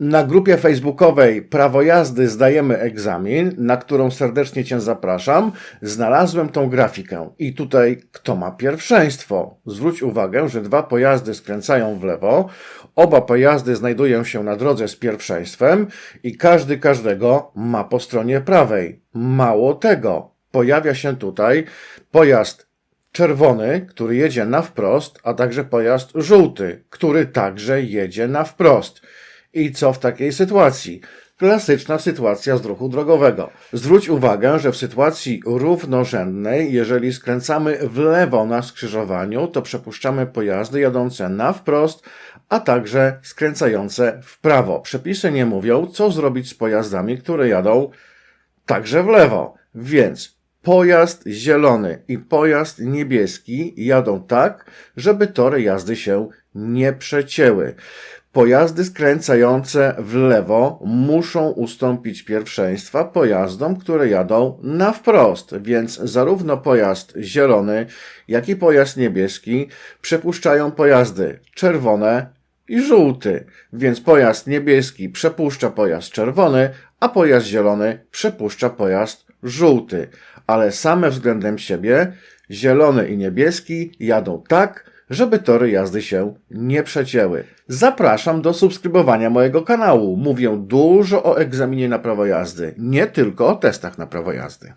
Na grupie facebookowej Prawo jazdy zdajemy egzamin, na którą serdecznie Cię zapraszam. Znalazłem tą grafikę i tutaj kto ma pierwszeństwo? Zwróć uwagę, że dwa pojazdy skręcają w lewo, oba pojazdy znajdują się na drodze z pierwszeństwem i każdy każdego ma po stronie prawej. Mało tego, pojawia się tutaj pojazd czerwony, który jedzie na wprost, a także pojazd żółty, który także jedzie na wprost. I co w takiej sytuacji? Klasyczna sytuacja z ruchu drogowego. Zwróć uwagę, że w sytuacji równorzędnej, jeżeli skręcamy w lewo na skrzyżowaniu, to przepuszczamy pojazdy jadące na wprost, a także skręcające w prawo. Przepisy nie mówią, co zrobić z pojazdami, które jadą także w lewo. Więc pojazd zielony i pojazd niebieski jadą tak, żeby tory jazdy się nie przecięły. Pojazdy skręcające w lewo muszą ustąpić pierwszeństwa pojazdom, które jadą na wprost, więc zarówno pojazd zielony, jak i pojazd niebieski przepuszczają pojazdy czerwone i żółty, więc pojazd niebieski przepuszcza pojazd czerwony, a pojazd zielony przepuszcza pojazd żółty. Ale same względem siebie zielony i niebieski jadą tak, żeby tory jazdy się nie przecięły. Zapraszam do subskrybowania mojego kanału. Mówię dużo o egzaminie na prawo jazdy, nie tylko o testach na prawo jazdy.